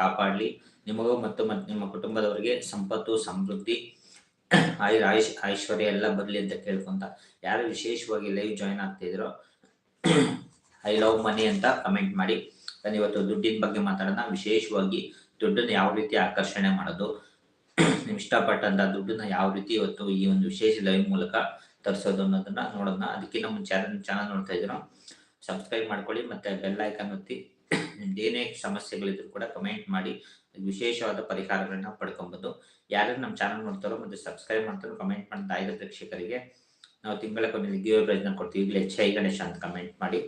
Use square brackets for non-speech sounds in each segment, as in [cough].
ಕಾಪಾಡಲಿ. ನಿಮಗೂ ಮತ್ತು ಮತ್ತು ನಿಮ್ಮ ಕುಟುಂಬದವರಿಗೆ ಸಂಪತ್ತು, ಸಮೃದ್ಧಿ ಆಯುಷ್, ಐಶ್ವರ್ಯ ಎಲ್ಲ ಬರಲಿ ಅಂತ ಕೇಳ್ಕೊಂತ ಯಾರು ವಿಶೇಷವಾಗಿ ಲೈವ್ ಜಾಯಿನ್ ಆಗ್ತಿದ್ರೋ ಐ ಲವ್ ಮನಿ ಅಂತ ಕಮೆಂಟ್ ಮಾಡಿ. ನಾನು ಇವತ್ತು ದುಡ್ಡಿನ ಬಗ್ಗೆ ಮಾತಾಡೋಣ. ವಿಶೇಷವಾಗಿ ದುಡ್ಡನ್ನ ಯಾವ ರೀತಿ ಆಕರ್ಷಣೆ ಮಾಡೋದು, ನೀವು ಇಷ್ಟಪಟ್ಟಂತ ದುಡ್ಡನ್ನ ಯಾವ ರೀತಿ ಇವತ್ತು ಈ ಒಂದು ವಿಶೇಷ ಲೈವ್ ಮೂಲಕ ತರಿಸೋದು ಅನ್ನೋದನ್ನ ನೋಡೋಣ. ಅದಕ್ಕಿಂತ ನಮ್ಮ ಚಾನಲ್ ಚಾನಲ್ ನೋಡ್ತಾ ಇದ್ದೀರೋ ಸಬ್ಸ್ಕ್ರೈಬ್ ಮಾಡ್ಕೊಳ್ಳಿ ಮತ್ತೆ ಬೆಲ್ ಐಕನ್ ಒತ್ತಿ. ಏನೇ ಸಮಸ್ಯೆಗಳಿದ್ರು ಕೂಡ ಕಮೆಂಟ್ ಮಾಡಿ, ವಿಶೇಷವಾದ ಪರಿಹಾರಗಳನ್ನ ಪಡ್ಕೊಬಹುದು ಯಾರು ನಮ್ಮ ಚಾನಲ್ ನೋಡ್ತಾರೋ ಮತ್ತೆ ಸಬ್ಸ್ಕ್ರೈಬ್ ಮಾಡ್ತಾರೋ ಕಮೆಂಟ್ ಮಾಡ್ತಾ ಇರೋ ಪ್ರೇಕ್ಷಕರಿಗೆ. ನಾವು ತಿಂಗಳ ಕೊನೆಯಲ್ಲಿ ಗಿವ್ ಪ್ರಯತ್ನ ಕೊಡ್ತೀವಿ. ಈಗಲೇ ಎಚ್ ಗಣೇಶ ಅಂತ ಕಮೆಂಟ್ ಮಾಡಿ.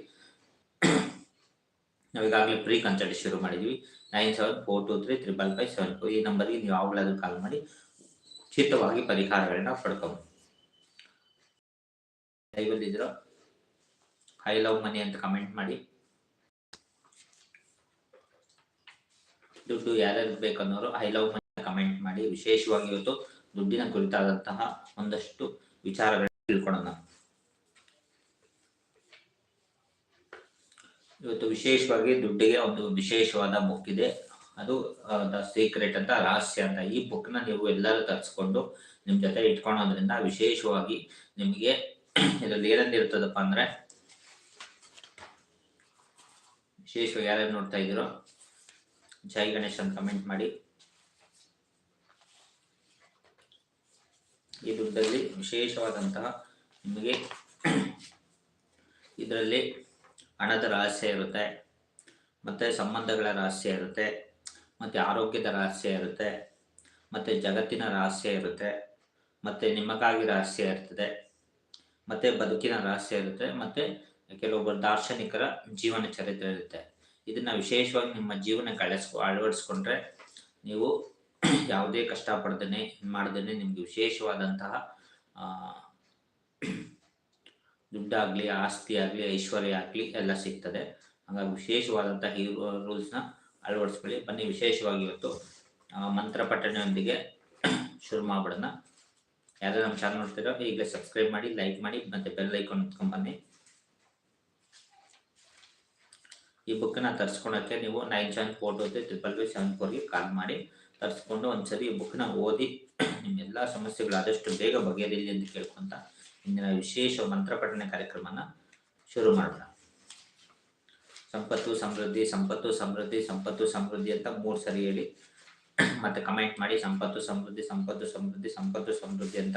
ನಾವು ಈಗಾಗಲೇ ಪ್ರೀ ಕನ್ಸಲ್ಟ್ ಶುರು ಮಾಡಿದ್ವಿ. Nine seven four two three triple five seven two ಈ ನಂಬರ್ಗೆ ನೀವು ಯಾವಾಗಲಾದ್ರೂ ಕಾಲ್ ಮಾಡಿ, ಉಚಿತವಾಗಿ ಪರಿಹಾರಗಳನ್ನ ಪಡ್ಕೊಬೋದು. ಲೈವಲ್ಲಿ ಐ ಲವ್ ಮನಿ ಅಂತ ಕಮೆಂಟ್ ಮಾಡಿ. ದುಡ್ಡು ಯಾರ್ಯಾರು ಬೇಕನ್ನೋರು ಐ ಲವ್ ಮನಿ ಕಮೆಂಟ್ ಮಾಡಿ ವಿಶೇಷವಾಗಿ ಇವತ್ತು ದುಡ್ಡಿನ ಕುರಿತಾದಂತಹ ಒಂದಷ್ಟು ವಿಚಾರಗಳನ್ನ ತಿಳ್ಕೊಳ್ಳೋಣ. ಇವತ್ತು ವಿಶೇಷವಾಗಿ ದುಡ್ಡಿಗೆ ಒಂದು ವಿಶೇಷವಾದ ಬುಕ್ ಇದೆ. ಅದು ದ ಸೀಕ್ರೆಟ್ ಅಂತ ರಹಸ್ಯ ಅಂತ. ಈ ಬುಕ್ನ ನೀವು ಎಲ್ಲರೂ ತರಿಸ್ಕೊಂಡು ನಿಮ್ ಜೊತೆ ಇಟ್ಕೊಳೋದ್ರಿಂದ ವಿಶೇಷವಾಗಿ ನಿಮಗೆ ಇದರಲ್ಲಿ ಏನಂದಿರ್ತದಪ್ಪ ಅಂದ್ರೆ ವಿಶೇಷವಾಗಿ ಯಾರ್ಯಾರು ನೋಡ್ತಾ ಇದ್ದೀರೋ ಜೈ ಗಣೇಶ್ ಅಂತ ಕಮೆಂಟ್ ಮಾಡಿ. ಈ ದುಡ್ಡಲ್ಲಿ ವಿಶೇಷವಾದಂತಹ ನಿಮಗೆ ಇದರಲ್ಲಿ ಹಣದ ರಹಸ್ಯ ಇರುತ್ತೆ, ಮತ್ತೆ ಸಂಬಂಧಗಳ ರಹಸ್ಯ ಇರುತ್ತೆ, ಮತ್ತೆ ಆರೋಗ್ಯದ ರಹಸ್ಯ ಇರುತ್ತೆ, ಮತ್ತೆ ಜಗತ್ತಿನ ರಹಸ್ಯ ಇರುತ್ತೆ, ಮತ್ತೆ ನಿಮಗಾಗಿ ರಹಸ್ಯ ಇರ್ತದೆ, ಮತ್ತೆ ಬದುಕಿನ ರಹಸ್ಯ ಇರುತ್ತೆ, ಮತ್ತೆ ಕೆಲವೊಬ್ಬರು ದಾರ್ಶನಿಕರ ಜೀವನ ಚರಿತ್ರೆ ಇರುತ್ತೆ. ಇದನ್ನ ವಿಶೇಷವಾಗಿ ನಿಮ್ಮ ಜೀವನ ಕಳಿಸ್ಕೊ ಅಳವಡಿಸ್ಕೊಂಡ್ರೆ ನೀವು ಯಾವುದೇ ಕಷ್ಟ ಪಡ್ದೇನೆ ಮಾಡ್ದೇನೆ ನಿಮ್ಗೆ ವಿಶೇಷವಾದಂತಹ ದುಡ್ಡಾಗ್ಲಿ, ಆಸ್ತಿ ಆಗಲಿ, ಐಶ್ವರ್ಯ ಆಗಲಿ ಎಲ್ಲ ಸಿಗ್ತದೆ. ಹಾಗಾಗಿ ವಿಶೇಷವಾದಂತಹ ರೂಲ್ಸ್ ರೂಲ್ಸ್ನ ಅಳವಡಿಸ್ಕೊಳ್ಳಿ. ಬನ್ನಿ ವಿಶೇಷವಾಗಿ ಇವತ್ತು ಮಂತ್ರ ಪಠಣೆಯೊಂದಿಗೆ ಶುರು ಮಾಡ್ಬಿಡೋಣ. ಯಾರು ನಮ್ಮ ಚಾನಲ್ ನೋಡ್ತಿರೋ, ಈಗಲೇ ಸಬ್ಸ್ಕ್ರೈಬ್ ಮಾಡಿ ಲೈಕ್ ಮಾಡಿ, ಮತ್ತೆ ಬೆಲ್ ಐಕಾನ್ ಬನ್ನಿ. ಈ ಬುಕ್ನ ತರಿಸ್ಕೊಳಕ್ಕೆ ನೀವು nine seven four two triple five seven ಫೋರ್ಗೆ call ಮಾಡಿ ತರ್ಸ್ಕೊಂಡು ಒಂದ್ಸರಿ ಈ ಬುಕ್ನ ಓದಿ [clears throat] ನಿಮ್ಮ ಎಲ್ಲ ಸಮಸ್ಯೆಗಳು ಆದಷ್ಟು ಬೇಗ ಬಗೆಹರಿಲಿ ಅಂತ ಕೇಳ್ಕೊಂತ ಇಂದಿನ ವಿಶೇಷ ಮಂತ್ರ ಪಠನೆ ಕಾರ್ಯಕ್ರಮನ ಶುರು ಮಾಡೋಣ. ಸಂಪತ್ತು ಸಮೃದ್ಧಿ ಸಂಪತ್ತು ಸಮೃದ್ಧಿ ಸಂಪತ್ತು ಸಮೃದ್ಧಿ ಅಂತ ಮೂರು ಸರಿ ಹೇಳಿ [clears throat] ಮತ್ತೆ ಕಮೆಂಟ್ ಮಾಡಿ ಸಂಪತ್ತು ಸಮೃದ್ಧಿ ಸಂಪತ್ತು ಸಮೃದ್ಧಿ ಸಂಪತ್ತು ಸಮೃದ್ಧಿ ಅಂತ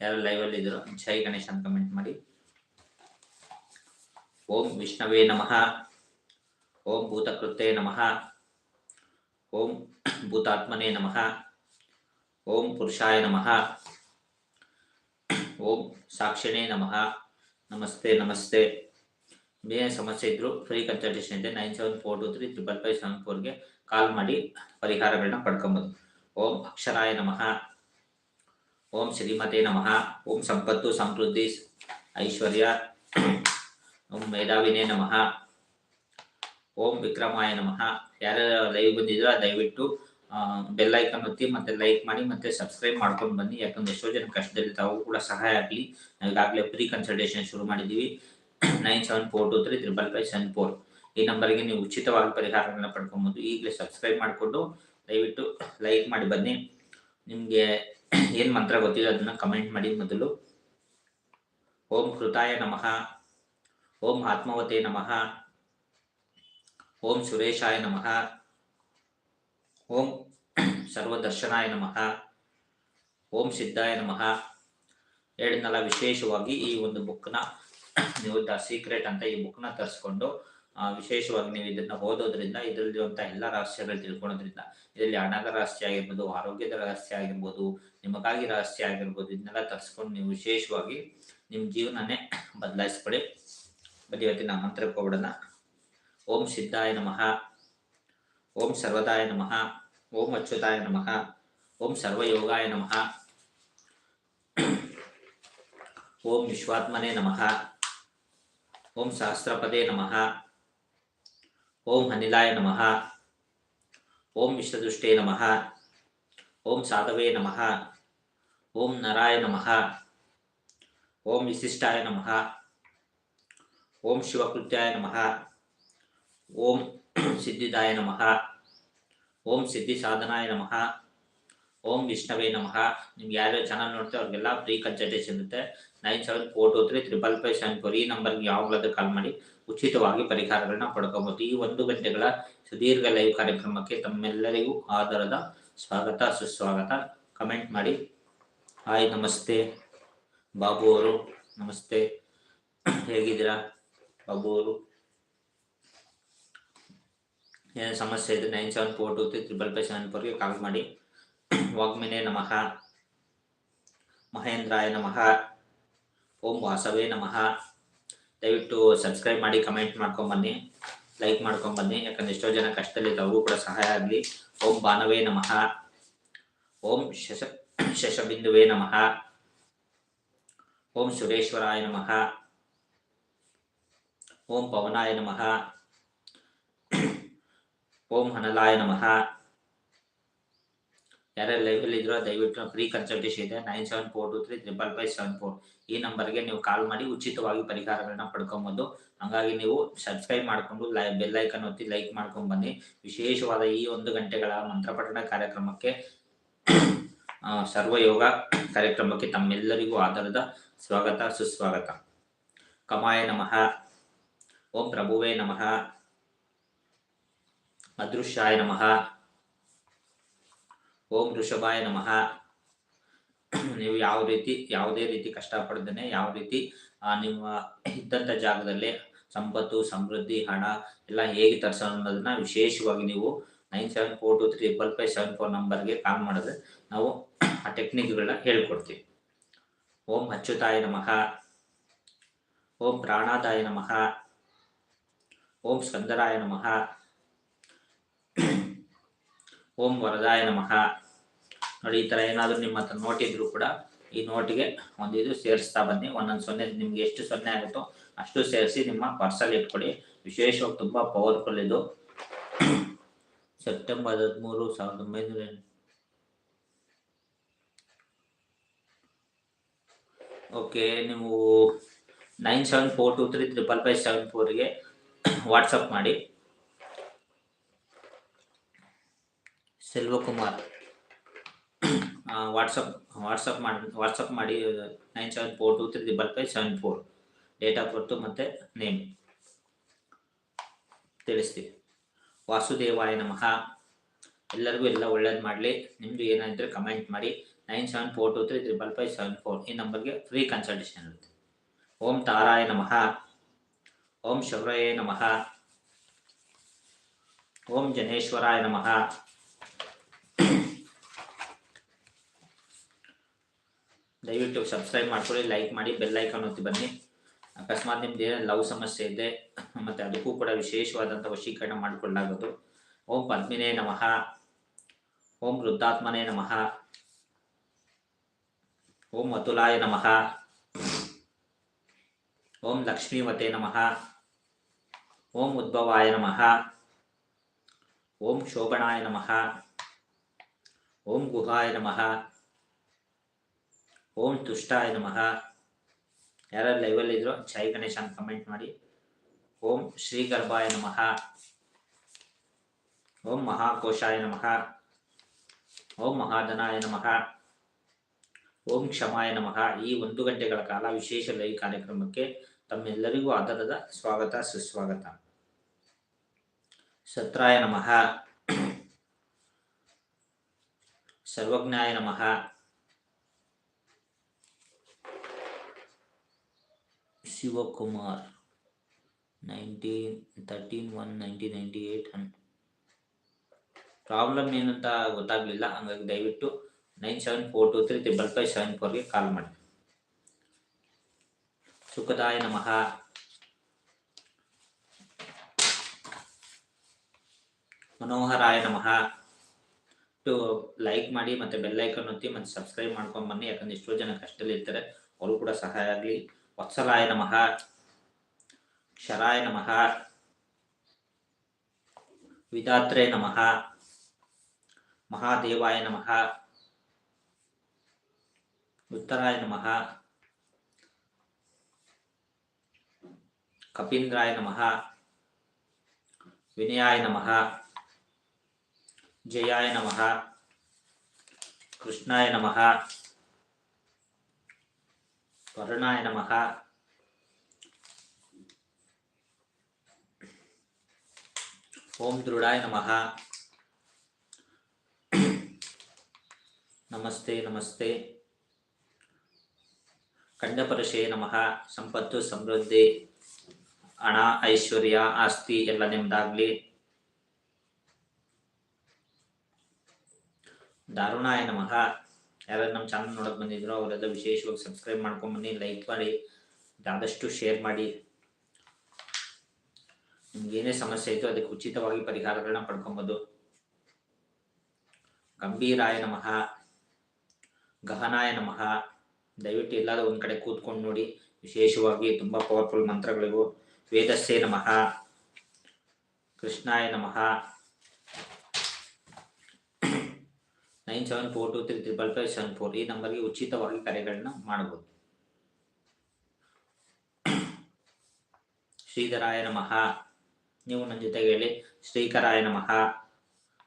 ಯಾರು ಲೈವ್ ಅಲ್ಲಿ ಇದ್ರು ಜೈ ಗಣೇಶ್ ಅಂತ ಕಮೆಂಟ್ ಮಾಡಿ. ಓಂ ವಿಷ್ಣವೇ ನಮಃ. ಓಂ ಭೂತಕೃತೆ ನಮಃ. ಓಂ ಭೂತಾತ್ಮನೇ ನಮಃ. ಓಂ ಪುರುಷಾಯ ನಮಃ. ಓಂ ಸಾಕ್ಷಿಣೇ ನಮಃ. ನಮಸ್ತೆ ನಮಸ್ತೆ. ಬೇರೆ ಸಮಸ್ಯೆ ಇದ್ರು ಫ್ರೀ ಕನ್ಸಲ್ಟೇಷನ್ ಇದೆ. Nine seven four two three triple five seven ಫೋರ್ಗೆ call ಮಾಡಿ ಪರಿಹಾರಗಳನ್ನ ಪಡ್ಕೊಬೋದು. ಓಂ ಅಕ್ಷರಾಯ ನಮಃ. ಓಂ ಶ್ರೀಮತೆ ನಮಃ. ಓಂ ಸಂಪತ್ತು, ಸಮೃದ್ಧಿ, ಐಶ್ವರ್ಯ. ಓಂ ಮೇಧಾವಿನೇ ನಮಃ. ಓಂ ವಿಕ್ರಮಾಯ ನಮಃ. ಯಾರ್ಯಾರು ಲೈವ್ ಬಂದಿದ್ರೋ ದಯವಿಟ್ಟು ಬೆಲ್ ಐಕನ್ ಒತ್ತಿ ಮತ್ತೆ ಲೈಕ್ ಮಾಡಿ ಮತ್ತೆ ಸಬ್ಸ್ಕ್ರೈಬ್ ಮಾಡ್ಕೊಂಡು ಬನ್ನಿ. ಯಾಕಂದ್ರೆ ಎಷ್ಟೋ ಜನ ಕಷ್ಟದಲ್ಲಿ ತಾವು ಕೂಡ ಸಹಾಯ ಆಗಲಿ. ಈಗಾಗಲೇ ಪ್ರೀ ಕನ್ಸಲ್ಟೇಷನ್ ಶುರು ಮಾಡಿದ್ದೀವಿ nine seven four two three triple five seven four ಈ ನಂಬರ್ಗೆ ನೀವು ಉಚಿತವಾಗಿ ಪರಿಹಾರಗಳನ್ನ ಪಡ್ಕೊಬೋದು. ಈಗಲೇ ಸಬ್ಸ್ಕ್ರೈಬ್ ಮಾಡಿಕೊಂಡು ದಯವಿಟ್ಟು ಲೈಕ್ ಮಾಡಿ ಬನ್ನಿ. ನಿಮಗೆ ಏನು ಮಂತ್ರ ಗೊತ್ತಿದೆ ಅದನ್ನ ಕಮೆಂಟ್ ಮಾಡಿ ಮೊದಲು. ಓಂ ಕೃತಾಯ ನಮಃ. ಓಂ ಆತ್ಮವತೆ ನಮಃ. ಓಂ ಸುರೇಶಾಯ ನಮಃ. ಓಂ ಸರ್ವದರ್ಶನಾಯ ನಮಃ. ಓಂ ಸಿದ್ಧಾಯ ನಮಃ. ಹೇಳಿದ್ನಲ್ಲ ವಿಶೇಷವಾಗಿ ಈ ಒಂದು ಬುಕ್ನ ನೀವು ದ ಸೀಕ್ರೆಟ್ ಅಂತ ಈ ಬುಕ್ನ ತರಿಸ್ಕೊಂಡು ವಿಶೇಷವಾಗಿ ನೀವು ಇದನ್ನ ಓದೋದ್ರಿಂದ ಇದರಲ್ಲಿರುವಂಥ ಎಲ್ಲ ರಹಸ್ಯಗಳು ತಿಳ್ಕೊಳೋದ್ರಿಂದ, ಇದರಲ್ಲಿ ಹಣದ ರಹಸ್ಯ ಆಗಿರ್ಬೋದು, ಆರೋಗ್ಯದ ರಹಸ್ಯ ಆಗಿರ್ಬೋದು, ನಿಮಗಾಗಿ ರಹಸ್ಯ ಆಗಿರ್ಬೋದು, ಇದನ್ನೆಲ್ಲ ತರಿಸ್ಕೊಂಡು ನೀವು ವಿಶೇಷವಾಗಿ ನಿಮ್ಮ ಜೀವನನೇ ಬದಲಾಯಿಸ್ಕೊಳ್ಳಿ. ಬರೀ ಇವತ್ತಿನ ಮಂತ್ರಕ್ಕೆ ಹೋಗ್ಬಿಡೋಣ ಓಂ ಸಿದ್ಧಾಯ ನಮಃ ಓಂ ಸರ್ವದಾಯ ನಮಃ ಓಂ ಅಚ್ಯುತಾಯ ನಮಃ ಓಂ ಸರ್ವಯೋಗಾಯ ನಮಃ ಓಂ ವಿಶ್ವಾತ್ಮನೇ ನಮಃ ಓಂ ಸಹಸ್ರಪದೇ ನಮಃ ಓಂ ಅನಿಲಾಯ ನಮಃ ಓಂ ವಿಶ್ವದೃಷ್ಟೇ ನಮಃ ಓಂ ಸಾಧವೇ ನಮಃ ಓಂ ನರಾಯ ನಮಃ ಓಂ ವಿಶಿಷ್ಟಾಯ ನಮಃ ಓಂ ಶಿವಕೃತ್ಯಾಯ ನಮಃ. ಓಂ ಸಿದ್ಧಿದಾಯ ನಮಃ. ಓಂ ಸಿದ್ಧಿ ಸಾಧನಾಯ ನಮಃ. ಓಂ ವಿಷ್ಣವೇ ನಮಃ. ನಿಮ್ಗೆ ಯಾರ್ಯಾರು ಚಾನಲ್ ನೋಡ್ತಾರೆ ಅವ್ರಿಗೆಲ್ಲ ಫ್ರೀ ಕನ್ಸಲ್ಟೇಷನ್ ಇರುತ್ತೆ nine seven four two three triple five seven four ಈ ನಂಬರ್ಗೆ ಯಾವಾಗಲಾದ್ರೂ ಕಾಲ್ ಮಾಡಿ ಉಚಿತವಾಗಿ ಪರಿಹಾರಗಳನ್ನ ಪಡ್ಕೋಬಹುದು ಈ ಒಂದು ಗಂಟೆಗಳ ಸುದೀರ್ಘ ಲೈವ್ ಕಾರ್ಯಕ್ರಮಕ್ಕೆ ತಮ್ಮೆಲ್ಲರಿಗೂ ಆಧಾರದ ಸ್ವಾಗತ, ಸುಸ್ವಾಗತ. ಕಮೆಂಟ್ ಮಾಡಿ. ಹಾಯ್ ನಮಸ್ತೆ. ಬಾಬು ಅವರು, ನಮಸ್ತೆ. ಹೇಗಿದ್ದೀರಾ? ಅವರು ಏನು ಸಮಸ್ಯೆ ಇದೆ? Nine seven four two three triple five seven ಫೋರ್ಗೆ call ಮಾಡಿ. ವಾಗ್ಮಿನೇ ನಮಃ. ಮಹೇಂದ್ರಾಯ ನಮಃ. ಓಂ ವಾಸವೇ ನಮಃ. ದಯವಿಟ್ಟು ಸಬ್ಸ್ಕ್ರೈಬ್ ಮಾಡಿ ಕಮೆಂಟ್ ಮಾಡ್ಕೊಂಬನ್ನಿ ಲೈಕ್ ಮಾಡ್ಕೊಂಡ್ ಬನ್ನಿ. ಯಾಕಂದ್ರೆ ಎಷ್ಟೋ ಜನ ಕಷ್ಟದಲ್ಲಿ ಅವರು ಕೂಡ ಸಹಾಯ ಆಗಲಿ. ಓಂ ಬಾನವೇ ನಮಃ. ಓಂ ಶಶ, ಶಶಬಿಂದುವೇ ನಮಃ. ಓಂ ಸುರೇಶ್ವರಾಯ ನಮಃ. ಓಂ ಪವನಾಯ ನಮಃ. ಓಂ ಹನಲಾಯ ನಮಃ. ಯಾರ್ಯಾರು ಲೈವಲ್ಲಿ ಇದ್ರೋ ದಯವಿಟ್ಟು ಫ್ರೀ ಕನ್ಸಲ್ಟೇಷನ್ ಇದೆ. Nine seven four two three triple five seven four ಈ ನಂಬರ್ಗೆ ನೀವು ಕಾಲ್ ಮಾಡಿ ಉಚಿತವಾಗಿ ಪರಿಹಾರಗಳನ್ನ ಪಡ್ಕೊಬೋದು, ಹಂಗಾಗಿ ನೀವು ಸಬ್ಸ್ಕ್ರೈಬ್ ಮಾಡಿಕೊಂಡು ಲೈ ಬೆಲ್ ಐಕನ್ ಒತ್ತಿ ಲೈಕ್ ಮಾಡ್ಕೊಂಡು ಬನ್ನಿ ವಿಶೇಷವಾದ ಈ ಒಂದು ಗಂಟೆಗಳ ಮಂತ್ರಪಠಣ ಕಾರ್ಯಕ್ರಮಕ್ಕೆ ಸರ್ವಯೋಗ ಕಾರ್ಯಕ್ರಮಕ್ಕೆ ತಮ್ಮೆಲ್ಲರಿಗೂ ಆಧಾರದ ಸ್ವಾಗತ, ಸುಸ್ವಾಗತ. ಕಮಾಯ ನಮಃ. ಓಂ ಪ್ರಭುವೇ ನಮಃ. ಅದೃಶ್ಯಾಯ ನಮಃ. ಓಂ ಋಷಭಾಯ ನಮಃ. ನೀವು ಯಾವ ರೀತಿ, ಯಾವುದೇ ರೀತಿ ಕಷ್ಟಪಡ್ದೇನೆ ಯಾವ ರೀತಿ ನಿಮ್ಮ ಇದ್ದಂಥ ಜಾಗದಲ್ಲಿ ಸಂಪತ್ತು, ಸಮೃದ್ಧಿ, ಹಣ ಎಲ್ಲ ಹೇಗೆ ತರಿಸೋ ಅನ್ನೋದನ್ನ ವಿಶೇಷವಾಗಿ ನೀವು nine seven four two three double five seven four ನಂಬರ್ಗೆ ಕಾಲ್ ಮಾಡಿದ್ರೆ ನಾವು ಆ ಟೆಕ್ನಿಕ್ಗಳನ್ನ ಹೇಳ್ಕೊಡ್ತೀವಿ. ಓಂ ಅಚ್ಚುತಾಯ ನಮಃ. ಓಂ ಪ್ರಾಣಾದಾಯ ನಮಃ. ಓಂ ಸ್ಕಂದರಾಯ ನಮಃ. ಓಂ ವರದಾಯ ನಮಃ. ನೋಡಿ, ಈ ಥರ ಏನಾದರೂ ನಿಮ್ಮ ಹತ್ರ ನೋಟ್ ಇದ್ರೂ ಕೂಡ ಈ ನೋಟಿಗೆ ಒಂದು ಇದು ಸೇರಿಸ್ತಾ ಬನ್ನಿ. ಒಂದೊಂದು ಸೊನ್ನೆ, ನಿಮ್ಗೆ ಎಷ್ಟು ಸೊನ್ನೆ ಆಗುತ್ತೋ ಅಷ್ಟು ಸೇರಿಸಿ ನಿಮ್ಮ ಪರ್ಸಲ್ ಇಟ್ಕೊಳ್ಳಿ ವಿಶೇಷವಾಗಿ ತುಂಬ ಪವರ್ಫುಲ್ ಇದು. ಸೆಪ್ಟೆಂಬರ್ ಹದಿಮೂರು ಸಾವಿರದ ಒಂಬೈನೂರ ಓಕೆ ನೀವು nine seven four two three triple five seven ಫೋರ್ಗೆ WhatsApp ಮಾಡಿ. ಸೆಲ್ವಕುಮಾರ್. ವಾಟ್ಸಪ್ ವಾಟ್ಸಪ್ ಮಾಡಿ ವಾಟ್ಸಪ್ ಮಾಡಿ, nine seven four two three double five seven four. Date of birth ಮತ್ತು ನೇಮ್. ತಿಳಿಸ್ತೀವಿ. ವಾಸುದೇವಾಯ ನಮಃ. ಎಲ್ಲರಿಗೂ ಎಲ್ಲ ಒಳ್ಳೇದು ಮಾಡಲಿ. ನಿಮ್ಮದು ಏನಾದರೂ ಕಮೆಂಟ್ ಮಾಡಿ. Nine seven four two three triple five seven four ಈ ನಂಬರ್ಗೆ ಫ್ರೀ ಕನ್ಸಲ್ಟೇಷನ್ ಇರುತ್ತೆ. ಓಂ ತಾರಾಯ ನಮಃ. ಓಂ ಶೌರಯೇ ನಮಃ. ಓಂ ಜನೇಶ್ವರಾಯ ನಮಃ. ದಯವಿಟ್ಟು ಸಬ್ಸ್ಕ್ರೈಬ್ ಮಾಡ್ಕೊಳ್ಳಿ, ಲೈಕ್ ಮಾಡಿ, ಬೆಲ್ ಐಕಾನ್ ಒತ್ತಿ ಬನ್ನಿ. ಅಕಸ್ಮಾತ್ ನಿಮ್ದು ಏನೇ ಲವ್ ಸಮಸ್ಯೆ ಇದೆ, ಮತ್ತೆ ಅದಕ್ಕೂ ಕೂಡ ವಿಶೇಷವಾದಂತಹ ವಶೀಕರಣ ಮಾಡಿಕೊಳ್ಳಲಾಗೋದು. ಓಂ ಪದ್ಮಿನೇ ನಮಃ. ಓಂ ವೃದ್ಧಾತ್ಮನೇ ನಮಃ. ಓಂ ಅತುಲಾಯ ನಮಃ. ಓಂ ಲಕ್ಷ್ಮೀವತೆ ನಮಃ. ಓಂ ಉದ್ಭವಾಯ ನಮಃ. ಓಂ ಶೋಭಣಾಯ ನಮಃ. ಓಂ ಗುಹಾಯ ನಮಃ. ಓಂ ತುಷ್ಟಾಯ ನಮಃ. ಯಾರ್ಯಾರು ಲೈವಲ್ಲಿ ಇದ್ರು ಜೈ ಗಣೇಶ ಅಂತ ಕಮೆಂಟ್ ಮಾಡಿ. ಓಂ ಶ್ರೀ ಗರ್ಭಾಯ ನಮಃ. ಓಂ ಮಹಾಕೋಶಾಯ ನಮಃ. ಓಂ ಮಹಾಧನಾಯ ನಮಃ. ಓಂ ಕ್ಷಮಾಯ ನಮಃ. ಈ ಒಂದು ಗಂಟೆಗಳ ಕಾಲ ವಿಶೇಷ ಲೈವ್ ಕಾರ್ಯಕ್ರಮಕ್ಕೆ ತಮ್ಮೆಲ್ಲರಿಗೂ ಆಧಾರದ ಸ್ವಾಗತ, ಸುಸ್ವಾಗತ. ಸತ್ರಾಯ ನಮಃ. ಸರ್ವಜ್ಞಾಯ ನಮಃ. Shivakumar nineteen, thirteen, one, nineteen ninety ಹನ್ ಪ್ರಾಬ್ಲಮ್ ಏನಂತ ಗೊತ್ತಾಗಲಿಲ್ಲ, ಹಂಗಾಗಿ ದಯವಿಟ್ಟು nine seven four two three, triple five seven ಫೋರ್ಗೆ call ಮಾಡಿ. ಸುಖದಾಯ ನಮಃ. ಮನೋಹರಾಯ ನಮಃ. ಟು ಲೈಕ್ ಮಾಡಿ ಮತ್ತೆ ಬೆಲ್ ಐಕನ್ ಒತ್ತಿ ಮತ್ತೆ ಸಬ್ಸ್ಕ್ರೈಬ್ ಮಾಡ್ಕೊಂಡು ಬನ್ನಿ. ಯಾಕಂದ್ರೆ ಎಷ್ಟೋ ಜನ ಕಷ್ಟದಲ್ಲಿ ಇರ್ತಾರೆ. ಅವರು ಕೂಡ ಸಹಾಯ ಆಗಲಿ. ವತ್ಸಲಾಯ ನಮಃ. ಕ್ಷರಾಯ ನಮಃ. ವಿಧಾತ್ರೇ ನಮಃ. ಮಹಾದೇವಾಯ ನಮಃ. ಉತ್ತರಾಯ ನಮಃ. ಕಪೀಂದ್ರಾಯ ನಮಃ. ವಿನಯಾಯ ನಮಃ. ಜಯಾಯ ನಮಃ. ಕೃಷ್ಣಾಯ ನಮಃ. ವರುಣಾಯ ನಮಃ. ಓಂ ದೃಢಾಯ ನಮಃ. ನಮಸ್ತೆ ನಮಸ್ತೆ. ಕಂಡಪರಶೇ ನಮಃ. ಸಂಪತ್ತು, ಸಮೃದ್ಧಿ, ಹಣ, ಐಶ್ವರ್ಯ, ಆಸ್ತಿ ಎಲ್ಲ ನಿಮ್ದಾಗ್ಲಿ. ದಾರುಣಾಯ ನಮಃ. ಯಾರು ನಮ್ಮ ಚಾನಲ್ ನೋಡಕ್ ಬಂದಿದ್ರು ಅವರೆಲ್ಲ ವಿಶೇಷವಾಗಿ ಸಬ್ಸ್ಕ್ರೈಬ್ ಮಾಡ್ಕೊಂಡ್ ಬನ್ನಿ ಲೈಕ್ ಮಾಡಿ, ಆದಷ್ಟು ಶೇರ್ ಮಾಡಿ. ನಿಮ್ಗೆ ಏನೇ ಸಮಸ್ಯೆ ಇತ್ತು ಅದಕ್ಕೆ ಉಚಿತವಾಗಿ ಪರಿಹಾರಗಳನ್ನ ಪಡ್ಕೊಬೋದು. ಗಂಭೀರಾಯ ನಮಃ. ಗಹನಾಯ ನಮಃ. ದಯವಿಟ್ಟು ಎಲ್ಲಾದ್ರೂ ಒಂದ್ ಕಡೆ ಕೂತ್ಕೊಂಡು ನೋಡಿ. ವಿಶೇಷವಾಗಿ ತುಂಬಾ ಪವರ್ಫುಲ್ ಮಂತ್ರಗಳಿಗೂ ವೇದಸ್ಸೇ ನಮಃ. ಕೃಷ್ಣಾಯ ನಮಃ. Nine seven four two three triple five seven four ಈ ನಂಬರ್ಗೆ ಉಚಿತವಾಗಿ ಕರೆಗಳನ್ನ ಮಾಡಬಹುದು ಶ್ರೀಧರಾಯ ನಮಃ. ನೀವು ನನ್ನ ಜೊತೆಗೆ ಹೇಳಿ. ಶ್ರೀಕರಾಯ ನಮಃ.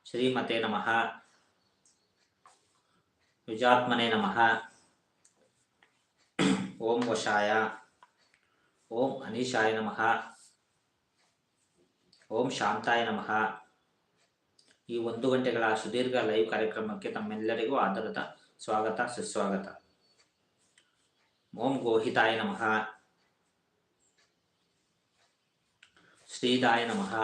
ಶ್ರೀಮತೆ ನಮಃ. ವಿಜಾತ್ಮನೆ ನಮಃ. ಓಂ ವಶಾಯ. ಓಂ ಅನೀಶಾಯ ನಮಃ. ಓಂ ಶಾಂತಾಯ ನಮಃ. ಈ ಒಂದು ಗಂಟೆಗಳ ಸುದೀರ್ಘ ಲೈವ್ ಕಾರ್ಯಕ್ರಮಕ್ಕೆ ತಮ್ಮೆಲ್ಲರಿಗೂ ಆದರದ ಸ್ವಾಗತ, ಸುಸ್ವಾಗತ. ಓಂ ಗೋಹಿತಾಯ ನಮಃ. ಶ್ರೀದಾಯ ನಮಃ.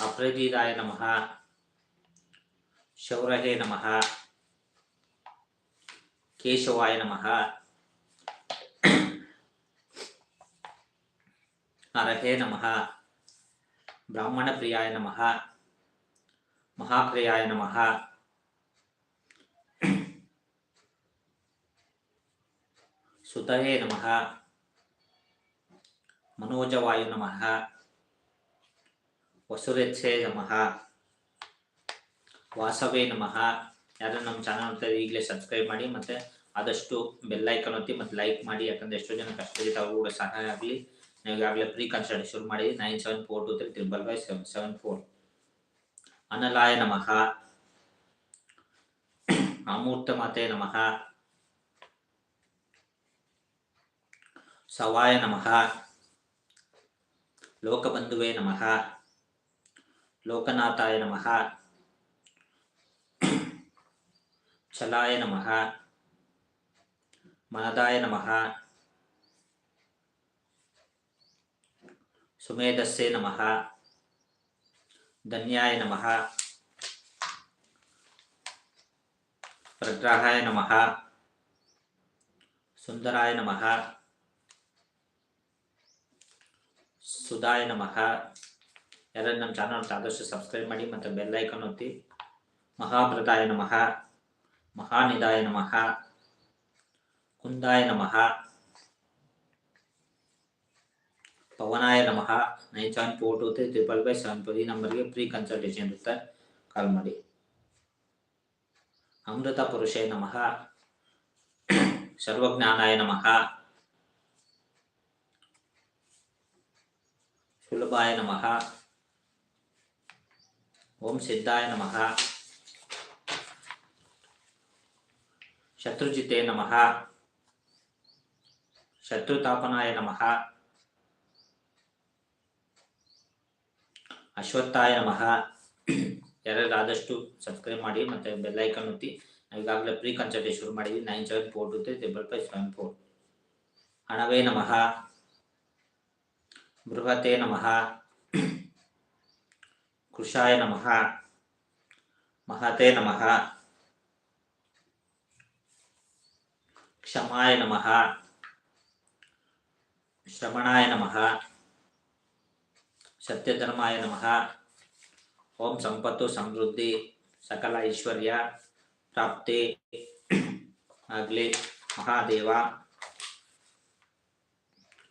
ಅಪ್ರದೀದಾಯ ನಮಃ. ಶೌರಹೇ ನಮಃ. ಕೇಶವಾಯ ನಮಃ. ಅರಹೇ ನಮಃ. ಬ್ರಾಹ್ಮಣ ಪ್ರಿಯಾಯ ನಮಃ ಮಹಾಪ್ರಿಯಾಯ ನಮಃ ಸುತಹೇ ನಮಃ ಮನೋಜವಾಯು ನಮಃ ವಸುರೆತ್ಸೇ ನಮಃ ವಾಸವೇ ನಮಃ ಯಾರು ನಮ್ಮ ಚಾನಲ್ ಅಂತ ಈಗಲೇ ಸಬ್ಸ್ಕ್ರೈಬ್ ಮಾಡಿ ಮತ್ತೆ ಆದಷ್ಟು ಬೆಲ್ ಐಕನ್ ಒತ್ತಿ ಮತ್ತೆ ಲೈಕ್ ಮಾಡಿ, ಯಾಕಂದ್ರೆ ಎಷ್ಟೋ ಜನ ಕಷ್ಟದಿತ್ತು ಅವ್ರು ಕೂಡ ಸಹಾಯ ಆಗಲಿ. ನೀವು ಈಗಾಗಲೇ ಪ್ರೀ ಕನ್ಸಲ್ಟ್ ಶುರು ಮಾಡಿ nine seven four two three triple five seven seven four ಅನಲಾಯ ನಮಃ. ಅಮೂರ್ತ ಮಾತೆ ನಮಃ. ಸವಾಯ ನಮಃ. ಲೋಕಬಂಧುವೇ ನಮಃ. ಲೋಕನಾಥಾಯ ನಮಃ. ಚಲಾಯ ನಮಃ. ಮನದಾಯ ನಮಃ. ಸುಮೇಧಸ್ಸೇ ನಮಃ. ಧನ್ಯಾಯ ನಮಃ. ಪ್ರಗ್ರಹಾಯ ನಮಃ. ಸುಂದರಾಯ ನಮಃ. ಸುಧಾಯ ನಮಃ. ಎಲ್ಲರೂ ನಮ್ಮ ಚಾನಲ್ ಆದಷ್ಟು ಸಬ್ಸ್ಕ್ರೈಬ್ ಮಾಡಿ ಮತ್ತು ಬೆಲ್ ಐಕಾನ್ ಒತ್ತಿ. ಮಹಾಭೃತಾಯ ನಮಃ. ಮಹಾನಿದಾಯ ನಮಃ. ಕುಂದಾಯ ನಮಃ. ಪವನಾಯ ನಮಃ nine seven four two three triple five seven four ಈ ನಂಬರ್ಗೆ ಫ್ರೀ ಕನ್ಸಲ್ಟೇಷನ್ ಇರುತ್ತೆ ಕಾಲ್ ಮಾಡಿ ಅಮೃತ ಪುರುಷೇ ನಮಃ ಸರ್ವಜ್ಞಾನಾಯ ನಮಃ ಸುಲಭಾಯ ನಮಃ ಓಂ ಸಿದ್ಧಾಯ ನಮಃ ಶತ್ರುಜಿತೆ ನಮಃ ಶತ್ರುತಾಪನಾಯ ನಮಃ ಅಶ್ವತ್ಥಾಯ ನಮಃ. ಯಾರ್ಯಾರು ಆದಷ್ಟು ಸಬ್ಸ್ಕ್ರೈಬ್ ಮಾಡಿ ಮತ್ತೆ ಬೆಲ್ ಐಕನ್ ಒತ್ತಿ. ನಾವು ಈಗಾಗಲೇ ಪ್ರೀ ಕನ್ಸಲ್ಟೇಷನ್ ಶುರು ಮಾಡಿದ್ವಿ. Nine seven four two three triple five seven four ಹಣವೇ ನಮಃ. ಬೃಹತೆ ನಮಃ. ಕೃಷಾಯ ನಮಃ. ಮಹತೆ ನಮಃ. ಕ್ಷಮಾಯ ನಮಃ. ಶ್ರವಣಾಯ ನಮಃ. ಸತ್ಯಧರ್ಮಾಯ ನಮಃ. ಓಂ ಸಂಪತ್ತು ಸಮೃದ್ಧಿ ಸಕಲ ಐಶ್ವರ್ಯ ಪ್ರಾಪ್ತಿ. ಆಗಲಿ ಮಹಾದೇವ.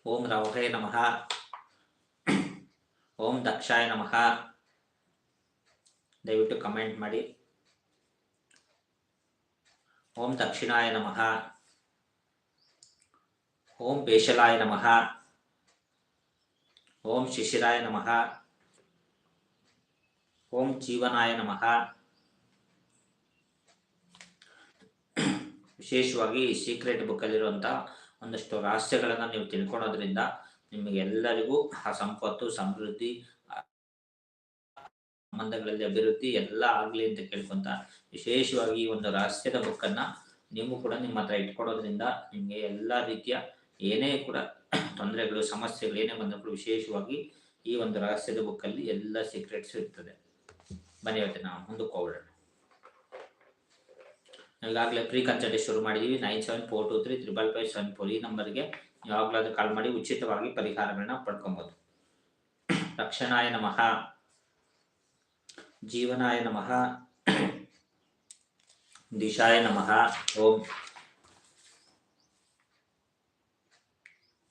ಓಂ ರೌಹೇ ನಮಃ. ಓಂ ದಕ್ಷಾಯ ನಮಃ. ದಯವಿಟ್ಟು ಕಮೆಂಟ್ ಮಾಡಿ. ಓಂ ದಕ್ಷಿಣಾಯ ನಮಃ. ಓಂ ಪೇಶಲಾಯ ನಮಃ. ಓಂ ಶಿಶಿರಾಯ ನಮಃ. ಓಂ ಜೀವನಾಯ ನಮಃ. ವಿಶೇಷವಾಗಿ ಸೀಕ್ರೆಟ್ ಬುಕ್ಕಲ್ಲಿರುವಂಥ ಒಂದಷ್ಟು ರಹಸ್ಯಗಳನ್ನು ನೀವು ತಿಳ್ಕೊಳೋದ್ರಿಂದ ನಿಮಗೆಲ್ಲರಿಗೂ ಆ ಸಂಪತ್ತು, ಸಮೃದ್ಧಿ ಸಂಬಂಧಗಳಲ್ಲಿ ಅಭಿವೃದ್ಧಿ ಎಲ್ಲ ಆಗಲಿ ಅಂತ ಕೇಳ್ಕೊಂತ ವಿಶೇಷವಾಗಿ ಈ ಒಂದು ರಹಸ್ಯದ ಬುಕ್ಕನ್ನ ನೀವು ಕೂಡ ನಿಮ್ಮ ಹತ್ರ ಇಟ್ಕೊಡೋದ್ರಿಂದ ನಿಮಗೆ ಎಲ್ಲ ರೀತಿಯ ಏನೇ ಕೂಡ ತೊಂದರೆಗಳು, ಸಮಸ್ಯೆಗಳು ಏನೇ ಬಂದರೂ ವಿಶೇಷವಾಗಿ ಈ ಒಂದು ರಹಸ್ಯದ ಬುಕ್ಕಲ್ಲಿ ಎಲ್ಲ ಸೀಕ್ರೆಟ್ಸ್ ಇರ್ತದೆ. ಬನ್ನಿ ಹೇಳ್ತೇನೆ ನಾವು ಮುಂದಕ್ಕೆ ಹೋಗೋಣ. ಈಗಾಗಲೇ ಪ್ರೀ ಕನ್ಸಲ್ಟೇಟ್ ಶುರು ಮಾಡಿದ್ದೀವಿ nine seven four two three triple five seven four ಈ ನಂಬರ್ಗೆ ಯಾವಾಗಲಾದ್ರೂ ಕಾಲ್ ಮಾಡಿ ಉಚಿತವಾಗಿ ಪರಿಹಾರಗಳನ್ನ ಪಡ್ಕೊಬೋದು. ರಕ್ಷಣಾಯ ನಮಃ. ಜೀವನಾಯ ನಮಃ. ದಿಶಾಯ ನಮಃ. ಓಂ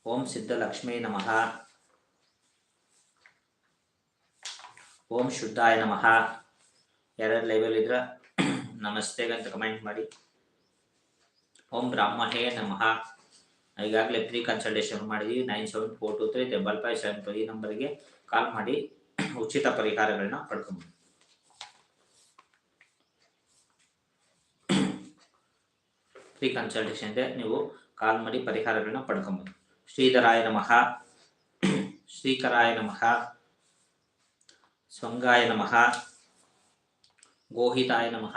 ಓಂ ಸಿದ್ಧಲಕ್ಷ್ಮೀ ನಮಃ. ಓಂ ಶುದ್ಧಾಯ ನಮಃ. ಯಾರ್ಯಾರು ಲೈವಲ್ಲಿ ಇದ್ರ, ನಮಸ್ತೆ ಅಂತ ಕಮೆಂಟ್ ಮಾಡಿ. ಓಂ ಬ್ರಾಹ್ಮಹೇ ನಮಃ. ಈಗಾಗಲೇ ಪ್ರೀ ಕನ್ಸಲ್ಟೇಷನ್ ಮಾಡಿದ್ವಿ. Nine seven four two three double five seven five ಈ ನಂಬರ್ಗೆ ಕಾಲ್ ಮಾಡಿ, ಉಚಿತ ಪರಿಹಾರಗಳನ್ನ ಪಡ್ಕೊಬೋದು. ಫ್ರೀ ಕನ್ಸಲ್ಟೇಷನ್ ಇದೆ. ನೀವು ಕಾಲ್ ಮಾಡಿ ಪರಿಹಾರಗಳನ್ನ ಪಡ್ಕೊಬೋದು. ಶ್ರೀಧರಾಯ ನಮಃ ಶ್ರೀಕರಾಯ ನಮಃ ಸ್ವಂಗಾಯ ನಮಃ ಗೋಹಿತಾಯ ನಮಃ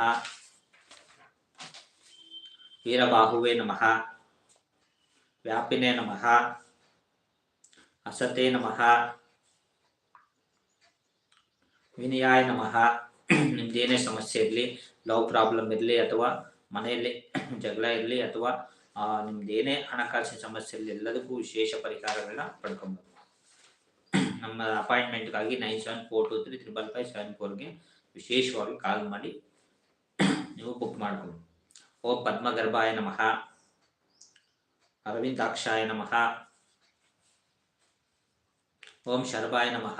ವೀರಬಾಹುವೇ ನಮಃ ವ್ಯಾಪಿನೇ ನಮಃ ಅಸತೆ ನಮಃ ವಿನಯಾಯ ನಮಃ ನಿಮ್ದೇನೇ ಸಮಸ್ಯೆ ಇರಲಿ ಲವ್ ಪ್ರಾಬ್ಲಮ್ ಇರಲಿ ಅಥವಾ ಮನೆಯಲ್ಲಿ ಜಗಳ ಇರಲಿ ಅಥವಾ ಆ, ಏನೇ ಹಣಕಾಸಿನ ಸಮಸ್ಯೆ ಎಲ್ಲದಕ್ಕೂ ವಿಶೇಷ ಪರಿಹಾರಗಳನ್ನ ಪಡ್ಕೊಬೋದು. ನಮ್ಮ ಅಪಾಯಿಂಟ್ಮೆಂಟ್ಗಾಗಿ nine seven four two three triple five seven ಫೋರ್ಗೆ ವಿಶೇಷವಾಗಿ ಕಾಲ್ ಮಾಡಿ ನೀವು ಬುಕ್ ಮಾಡ್ಬೋದು ಓಂ ಪದ್ಮಗರ್ಭಾಯ ನಮಃ. ಅರವಿಂದಾಕ್ಷಾಯ ನಮಃ. ಓಂ ಶರ್ಭಾಯ ನಮಃ.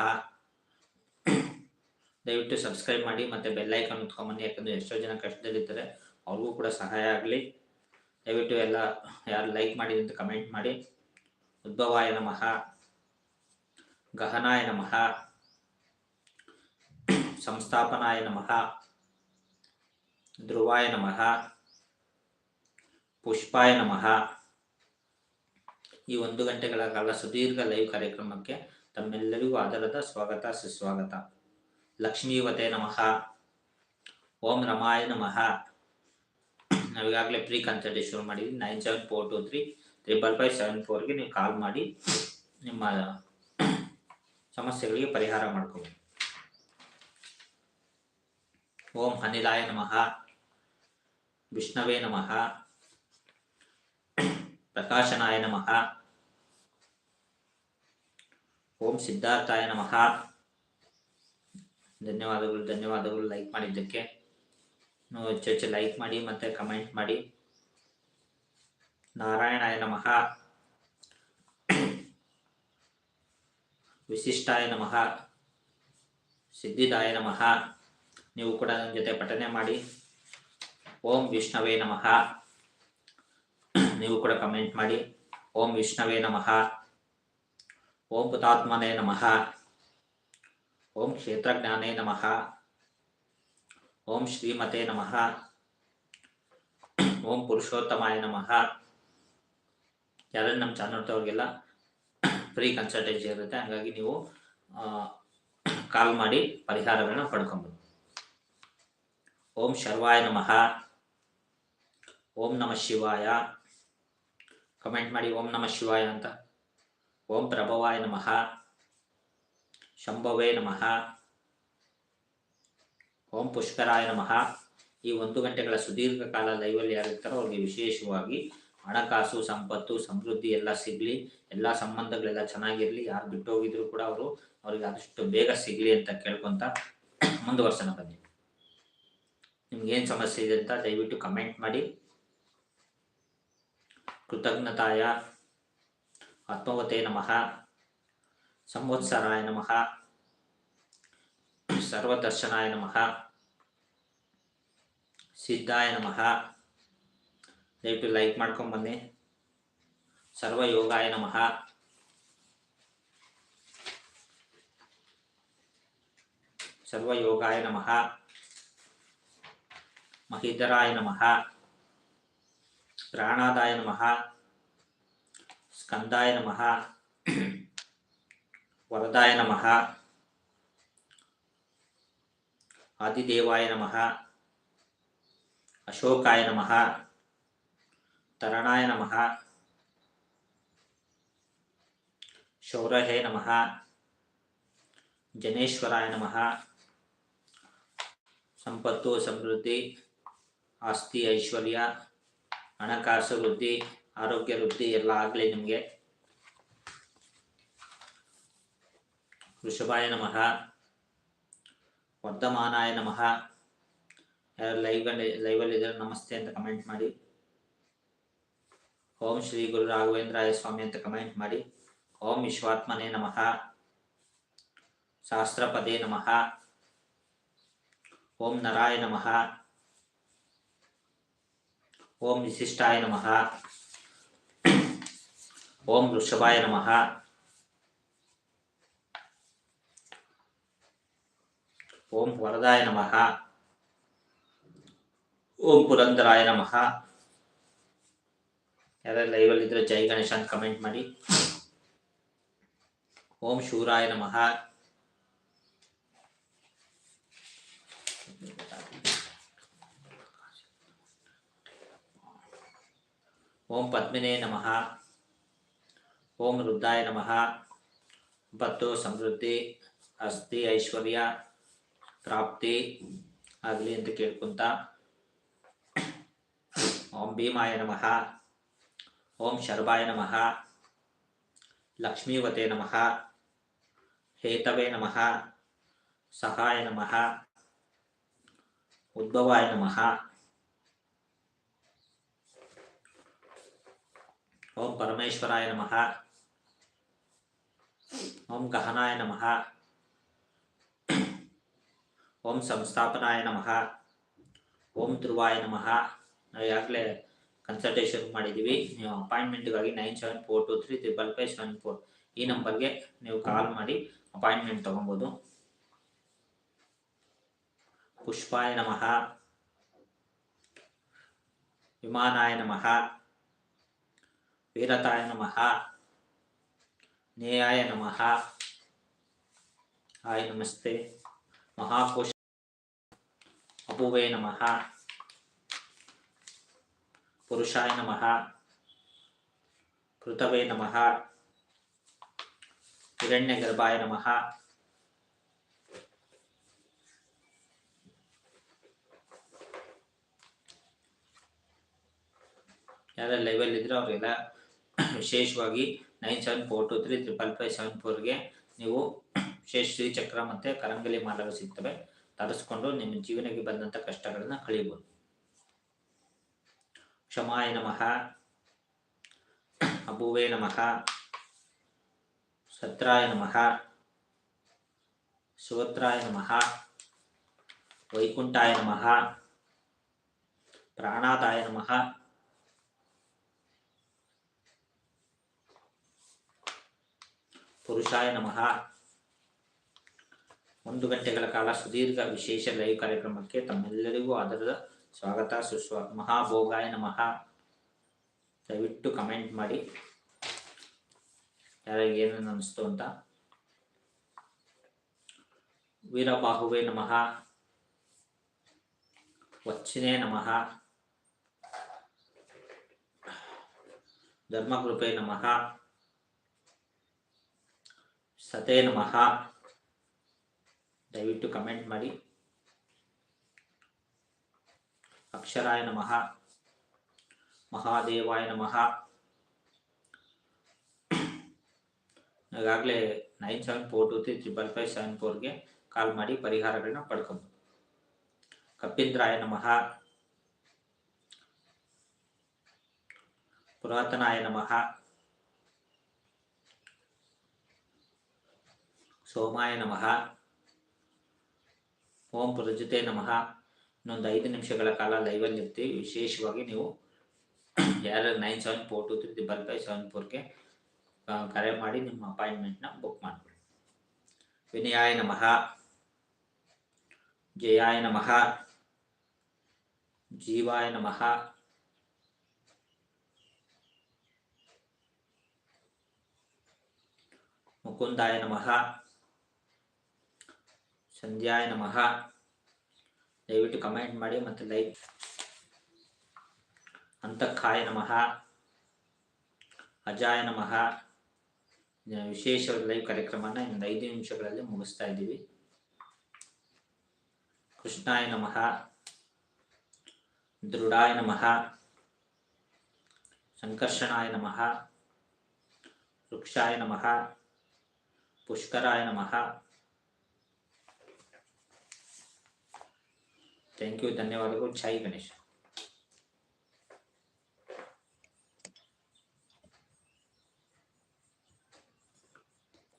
ದಯವಿಟ್ಟು ಸಬ್ಸ್ಕ್ರೈಬ್ ಮಾಡಿ ಮತ್ತೆ ಬೆಲ್ ಐಕನ್ ಉತ್ಕೊಂಬನ್ನಿ ಯಾಕಂದ್ರೆ ಎಷ್ಟೋ ಜನ ಕಷ್ಟದಲ್ಲಿರ್ತಾರೆ ಅವ್ರಿಗೂ ಕೂಡ ಸಹಾಯ ಆಗಲಿ. ದಯವಿಟ್ಟು ಎಲ್ಲ ಯಾರು ಲೈಕ್ ಮಾಡಿದ್ರು ಅಂತ ಕಮೆಂಟ್ ಮಾಡಿ. ಉದ್ಭವಾಯ ನಮಃ. ಗಹನಾಯ ನಮಃ. ಸಂಸ್ಥಾಪನಾಯ ನಮಃ. ಧ್ರುವಾಯ ನಮಃ. ಪುಷ್ಪಾಯ ನಮಃ. ಈ ಒಂದು ಗಂಟೆಗಳ ಕಾಲ ಸುದೀರ್ಘ ಲೈವ್ ಕಾರ್ಯಕ್ರಮಕ್ಕೆ ತಮ್ಮೆಲ್ಲರಿಗೂ ಆಧಾರದ ಸ್ವಾಗತ, ಸುಸ್ವಾಗತ. ಲಕ್ಷ್ಮೀವತೆ ನಮಃ. ಓಂ ರಮಾಯ ನಮಃ. ನಾವೀಗಾಗಲೇ ಪ್ರೀ ಕನ್ಸಲ್ಟೇಷನ್ ಮಾಡಿದ್ವಿ. Nine seven four two three triple five seven ಫೋರ್ಗೆ ನೀವು ಕಾಲ್ ಮಾಡಿ ನಿಮ್ಮ ಸಮಸ್ಯೆಗಳಿಗೆ ಪರಿಹಾರ ಮಾಡ್ಕೋಬೋದು. ಓಂ ಅನಿಲಾಯ ನಮಃ. ವಿಷ್ಣವೇ ನಮಃ. ಪ್ರಕಾಶನಾಯ ನಮಃ. ಓಂ ಸಿದ್ಧಾರ್ಥಾಯ ನಮಃ. ಧನ್ಯವಾದಗಳು ಧನ್ಯವಾದಗಳು. ಲೈಕ್ ಮಾಡಿದ್ದಕ್ಕೆ. ನೀವು ಹೆಚ್ಚು ಹೆಚ್ಚು ಲೈಕ್ ಮಾಡಿ ಮತ್ತೆ ಕಮೆಂಟ್ ಮಾಡಿ. ನಾರಾಯಣಾಯ ನಮಃ. ವಿಶಿಷ್ಟಾಯ ನಮಃ. ಸಿದ್ಧಿದಾಯ ನಮಃ. ನೀವು ಕೂಡ ನನ್ನ ಜೊತೆ ಪಠನೆ ಮಾಡಿ. ಓಂ ವಿಷ್ಣವೇ ನಮಃ. ನೀವು ಕೂಡ ಕಮೆಂಟ್ ಮಾಡಿ. ಓಂ ವಿಷ್ಣವೇ ನಮಃ. ಓಂ ಹುತಾತ್ಮನೇ ನಮಃ. ಓಂ ಕ್ಷೇತ್ರಜ್ಞಾನೇ ನಮಃ. ಓಂ ಶ್ರೀಮತೆ ನಮಃ. ಓಂ ಪುರುಷೋತ್ತಮಾಯ ನಮಃ. ಯಾರು ನಮ್ಮ ಚಾನಲ್ ಅವ್ರಿಗೆಲ್ಲ ಫ್ರೀ ಕನ್ಸಲ್ಟೇಷನ್ ಇರುತ್ತೆ. ಹಾಗಾಗಿ ನೀವು ಕಾಲ್ ಮಾಡಿ ಪರಿಹಾರಗಳನ್ನ ಪಡ್ಕೊಬೋದು. ಓಂ ಶರ್ವಾಯ ನಮಃ. ಓಂ ನಮಃ ಶಿವಾಯ. ಕಮೆಂಟ್ ಮಾಡಿ ಓಂ ನಮಃ ಶಿವಾಯ ಅಂತ. ಓಂ ಪ್ರಭವಾಯ ನಮಃ. ಶಂಭವೇ ನಮಃ. ಓಂ ಪುಷ್ಕರಾಯ ನಮಃ. ಈ ಒಂದು ಗಂಟೆಗಳ ಸುದೀರ್ಘ ಕಾಲ ಲೈವಲ್ಲಿ ಯಾರಿರ್ತಾರೋ ಅವ್ರಿಗೆ ವಿಶೇಷವಾಗಿ ಹಣಕಾಸು, ಸಂಪತ್ತು, ಸಮೃದ್ಧಿ ಎಲ್ಲ ಸಿಗ್ಲಿ, ಎಲ್ಲ ಸಂಬಂಧಗಳೆಲ್ಲ ಚೆನ್ನಾಗಿರಲಿ, ಯಾರು ಬಿಟ್ಟು ಹೋಗಿದ್ರು ಕೂಡ ಅವರು ಅವ್ರಿಗೆ ಆದಷ್ಟು ಬೇಗ ಸಿಗ್ಲಿ ಅಂತ ಕೇಳ್ಕೊಂತ ಮುಂದುವರ್ಸೋಣ ಬನ್ನಿ. ನಿಮ್ಗೆ ಏನು ಸಮಸ್ಯೆ ಇದೆ ಅಂತ ದಯವಿಟ್ಟು ಕಮೆಂಟ್ ಮಾಡಿ. ಕೃತಜ್ಞತಾಯ. ಆತ್ಮವತೆ ನಮಃ. ಸಂವತ್ಸರಾಯ ನಮಃ. ಸರ್ವದರ್ಶನಾಯ ನಮಃ. ಸಿದ್ಧಾಯ ನಮಃ. ದಯವಿಟ್ಟು ಲೈಕ್ ಮಾಡ್ಕೊಂಬನ್ನಿ ಸರ್ವಯೋಗಾಯ ನಮಃ. ಸರ್ವಯೋಗಾಯ ನಮಃ. ಮಹಿಧರಾಯ ನಮಃ. ಪ್ರಾಣಾದಾಯ ನಮಃ. ಸ್ಕಂದಾಯ ನಮಃ. ವರದಾಯ ನಮಃ. ಆದಿದೇವಾಯ ನಮಃ. ಅಶೋಕಾಯ ನಮಃ, ತರಣಾಯ ನಮಃ, ಶೌರಹೇ ನಮಃ, ಜನೇಶ್ವರಾಯ ನಮಃ, ಸಂಪತ್ತು, ಸಮೃದ್ಧಿ, ಆಸ್ತಿ, ಐಶ್ವರ್ಯ, ಹಣಕಾಸು, ವೃದ್ಧಿ, ಆರೋಗ್ಯ, ವೃದ್ಧಿ ಎಲ್ಲ ಆಗಲಿ ನಿಮಗೆ. ವೃಷಭಾಯ ನಮಃ, ವರ್ಧಮಾನಾಯ ನಮಃ ಯಾರು ಲೈವ್ ಲೈವಲ್ಲಿ ಇದ್ದಾರೆ ನಮಸ್ತೆ ಅಂತ ಕಮೆಂಟ್ ಮಾಡಿ. ಓಂ ಶ್ರೀ ಗುರು ರಾಘವೇಂದ್ರಾಯ ಸ್ವಾಮಿ ಅಂತ ಕಮೆಂಟ್ ಮಾಡಿ. ಓಂ ವಿಶ್ವಾತ್ಮನೇ ನಮಃ. ಶಾಸ್ತ್ರಪದೇ ನಮಃ. ಓಂ ನರಾಯ ನಮಃ. ಓಂ ವಿಶಿಷ್ಟಾಯ ನಮಃ. ಓಂ ವೃಷಭಾಯ ನಮಃ. ಓಂ ವರದಾಯ ನಮಃ. ಓಂ ಪುರಂದರಾಯ ನಮಃ. ಯಾರ್ಯಾರು ಲೈವಲ್ಲಿ ಇದ್ರೆ ಜೈ ಗಣೇಶ ಅಂತ ಕಮೆಂಟ್ ಮಾಡಿ. ಓಂ ಶೂರಾಯ ನಮಃ. ಓಂ ಪದ್ಮಿನೇ ನಮಃ. ಓಂ ರುದ್ರಾಯ ನಮಃ. ಬತ್ತು ಸಮೃದ್ಧಿ ಅಸ್ತಿ ಐಶ್ವರ್ಯ, ಪ್ರಾಪ್ತಿ ಆಗಲಿ ಅಂತ ಕೇಳ್ಕೊಂತ ಓಂ ಭೀಮಾಯ ನಮಃ ಓಂ ಶರ್ವಾಯ ನಮಃ ಲಕ್ಷ್ಮೀವತೆ ನಮಃ ಹೇತವೇ ನಮಃ ಸಹಾಯ ನಮಃ ಉದ್ಭವಾಯ ನಮಃ ಓಂ ಪರಮೇಶ್ವರಾಯ ನಮಃ ಓಂ ಗಹನಾಯ ನಮಃ ಓಂ ಸಂಸ್ಥಾಪನಾಯ ನಮಃ ಓಂ ಧ್ರುವಾಯ ನಮಃ ನಾವು ಈಗಾಗಲೇ ಕನ್ಸಲ್ಟೇಷನ್ ಮಾಡಿದ್ದೀವಿ ನೀವು ಅಪಾಯಿಂಟ್ಮೆಂಟ್ಗಾಗಿ nine seven four two three triple five seven four ಈ ನಂಬರ್ಗೆ ನೀವು ಕಾಲ್ ಮಾಡಿ ಅಪಾಯಿಂಟ್ಮೆಂಟ್ ತೊಗೊಬೋದು. ಪುಷ್ಪಾಯ ನಮಃ. ವಿಮಾನಾಯ ನಮಃ. ವೀರತಾಯ ನಮಃ. ನೇಯಾಯ ನಮಃ. ಹಾಯ್, ನಮಸ್ತೆ. ಮಹಾಕೋಶ. ಅಪೂವೇ ನಮಃ. ಪುರುಷಾಯ ನಮಃ. ಕೃತವೇ ನಮಃ. ಹಿರಣ್ಯಗರ್ಭಾಯ ನಮಃ. ಯಾರೆಲ್ಲ ಲೈವಲ್ಲಿ ಇದ್ರೆ ಅವರೆಲ್ಲ ವಿಶೇಷವಾಗಿ nine seven four two three triple five seven ಫೋರ್ಗೆ ನೀವು ವಿಶೇಷ ಶ್ರೀ ಚಕ್ರ ಮತ್ತು ಕರಂಗಲಿ ಮಾಲಗಳು ಸಿಗ್ತವೆ. ತರಿಸ್ಕೊಂಡು ನಿಮ್ಮ ಜೀವನಕ್ಕೆ ಬಂದಂಥ ಕಷ್ಟಗಳನ್ನ ಕಳೀಬೋದು. ಕ್ಷಮಾಯ ನಮಃ. ಅಭುವೇ ನಮಃ. ಸತ್ರಾಯ ನಮಃ. ಸುವತ್ರಾಯ ನಮಃ. ವೈಕುಂಠಾಯ ನಮಃ. ಪ್ರಾಣಾತಾಯ ನಮಃ. ಪುರುಷಾಯ ನಮಃ. ಒಂದು ಗಂಟೆಗಳ ಕಾಲ ಸುದೀರ್ಘ ವಿಶೇಷ ಲೈವ್ ಕಾರ್ಯಕ್ರಮಕ್ಕೆ ತಮ್ಮೆಲ್ಲರಿಗೂ ಆದರದ ಸ್ವಾಗತ. ಸುಸ್ವ, ಮಹಾಭೋಗಾಯ ನಮಃ. ದಯವಿಟ್ಟು ಕಮೆಂಟ್ ಮಾಡಿ. ಯಾರಿಗೆ ಏನೇನು ಅನಿಸ್ತು ಅಂತ. ವೀರಬಾಹುವೇ ನಮಃ. ವಚ್ಚಿನೇ ನಮಃ. ಧರ್ಮಕೃಪೆ ನಮಃ. ಸತೇ ನಮಃ. ದಯವಿಟ್ಟು ಕಮೆಂಟ್ ಮಾಡಿ. ಅಕ್ಷರಾಯ ನಮಃ, ಮಹಾದೇವಾಯ ನಮಃ. ಈಗಾಗಲೇ nine seven four two three triple five seven ಫೋರ್ಗೆ call ಮಾಡಿ ಪರಿಹಾರಗಳನ್ನ ಪಡ್ಕೊಬೋದು ಕಪೀಂದ್ರಾಯ ನಮಃ, ಪುರಾತನಾಯ ನಮಃ, ಸೋಮಾಯ ನಮಃ, ಓಂ ಪ್ರಜತೆ ನಮಃ. ಇನ್ನೊಂದು ಐದು ನಿಮಿಷಗಳ ಕಾಲ ಲೈವಲ್ಲಿ ಇರ್ತೀವಿ. ವಿಶೇಷವಾಗಿ ನೀವು ಯಾರು nine seven four two three double five seven ಫೋರ್ಗೆ ಕರೆ ಮಾಡಿ ನಿಮ್ಮ ಅಪಾಯಿಂಟ್ಮೆಂಟ್ನ ಬುಕ್ ಮಾಡಿಕೊಳ್ಳಿ. ವಿನಯಾಯ ನಮಃ. ಜಯಾಯ ನಮಃ. ಜೀವಾಯ ನಮಃ. ಮುಕುಂದಾಯ ನಮಃ. ಸಂಧ್ಯಾಯ ನಮಃ. ದಯವಿಟ್ಟು ಕಮೆಂಟ್ ಮಾಡಿ ಮತ್ತು ಲೈಕ್ ಅಂತಃಖಾಯ ನಮಃ. ಅಜಾಯ ನಮಃ. ವಿಶೇಷ ಲೈವ್ ಕಾರ್ಯಕ್ರಮನ ಇನ್ನೊಂದು ಐದು ನಿಮಿಷಗಳಲ್ಲಿ ಮುಗಿಸ್ತಾ ಇದ್ದೀವಿ. ಕೃಷ್ಣಾಯ ನಮಃ. ದೃಢಾಯ ನಮಃ. ಸಂಕರ್ಷಣಾಯ ನಮಃ. ವೃಕ್ಷಾಯ ನಮಃ. ಪುಷ್ಕರಾಯ ನಮಃ. ಥ್ಯಾಂಕ್ ಯು ಧನ್ಯವಾದಗಳು ಜೈ ಗಣೇಶ್